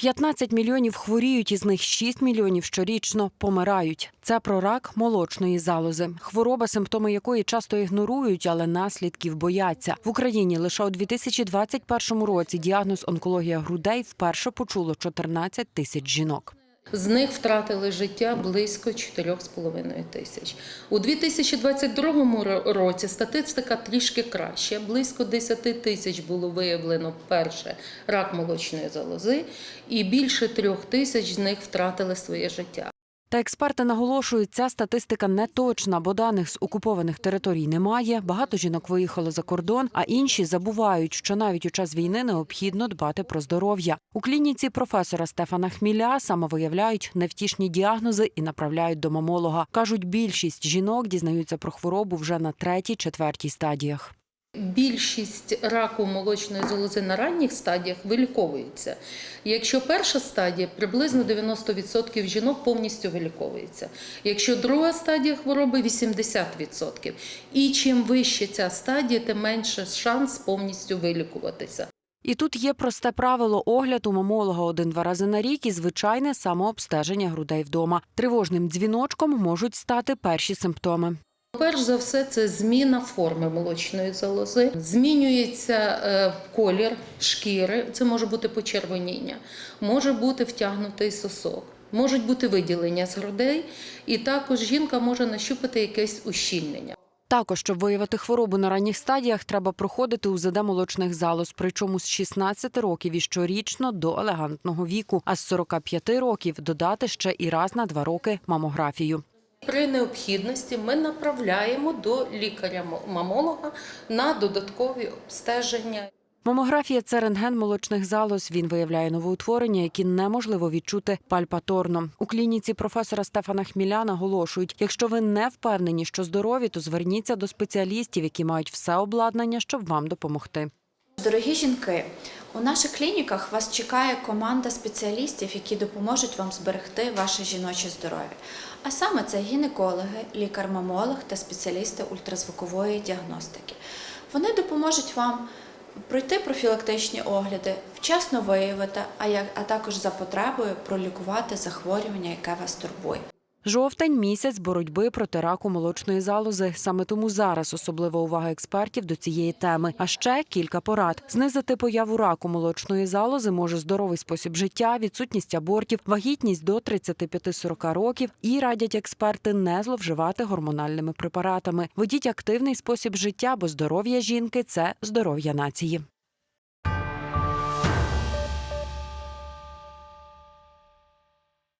15 мільйонів хворіють, із них 6 мільйонів щорічно помирають. Це про рак молочної залози. Хвороба, симптоми якої часто ігнорують, але наслідків бояться. В Україні лише у 2021 році діагноз онкологія грудей вперше почуло 14 тисяч жінок. З них втратили життя близько 4,5 тисяч. У 2022 ро- році статистика трішки краща. Близько 10 тисяч було виявлено перше рак молочної залози, і більше трьох тисяч з них втратили своє життя. Та експерти наголошують, ця статистика не точна, бо даних з окупованих територій немає. Багато жінок виїхало за кордон, а інші забувають, що навіть у час війни необхідно дбати про здоров'я. У клініці професора Стефана Хміля самовиявляють невтішні діагнози і направляють до мамолога. кажуть, більшість жінок дізнаються про хворобу вже на третій, четвертій стадіях. Більшість раку молочної залози на ранніх стадіях виліковується. Якщо перша стадія, приблизно 90% жінок повністю виліковується. Якщо друга стадія хвороби 80%. І чим вище ця стадія, тим менше шанс повністю вилікуватися. І тут є просте правило огляд у мамолога один-два рази на рік і звичайне самообстеження грудей вдома. Тривожним дзвіночком можуть стати перші симптоми. Перш за все, це зміна форми молочної залози. Змінюється е, колір шкіри, це може бути почервоніння, може бути втягнутий сосок, можуть бути виділення з грудей, і також жінка може нащупати якесь ущільнення. Також, щоб виявити хворобу на ранніх стадіях, треба проходити УЗД молочних залоз, причому з 16 років і щорічно до елегантного віку, а з 45 років додати ще і раз на два роки мамографію. При необхідності ми направляємо до лікаря-мамолога на додаткові обстеження. Мамографія це рентген молочних залоз. Він виявляє новоутворення, які неможливо відчути пальпаторно. У клініці професора Стефана Хміля наголошують: якщо ви не впевнені, що здорові, то зверніться до спеціалістів, які мають все обладнання, щоб вам допомогти. Дорогі жінки, у наших клініках вас чекає команда спеціалістів, які допоможуть вам зберегти ваше жіноче здоров'я. А саме це гінекологи, лікар-мамолог та спеціалісти ультразвукової діагностики. Вони допоможуть вам пройти профілактичні огляди, вчасно виявити, а, також за потребою пролікувати захворювання, яке вас турбує. Жовтень місяць боротьби проти раку молочної залози. Саме тому зараз особлива увага експертів до цієї теми. А ще кілька порад: знизити появу раку молочної залози може здоровий спосіб життя, відсутність абортів, вагітність до 35-40 років і радять експерти не зловживати гормональними препаратами. Ведіть активний спосіб життя, бо здоров'я жінки це здоров'я нації.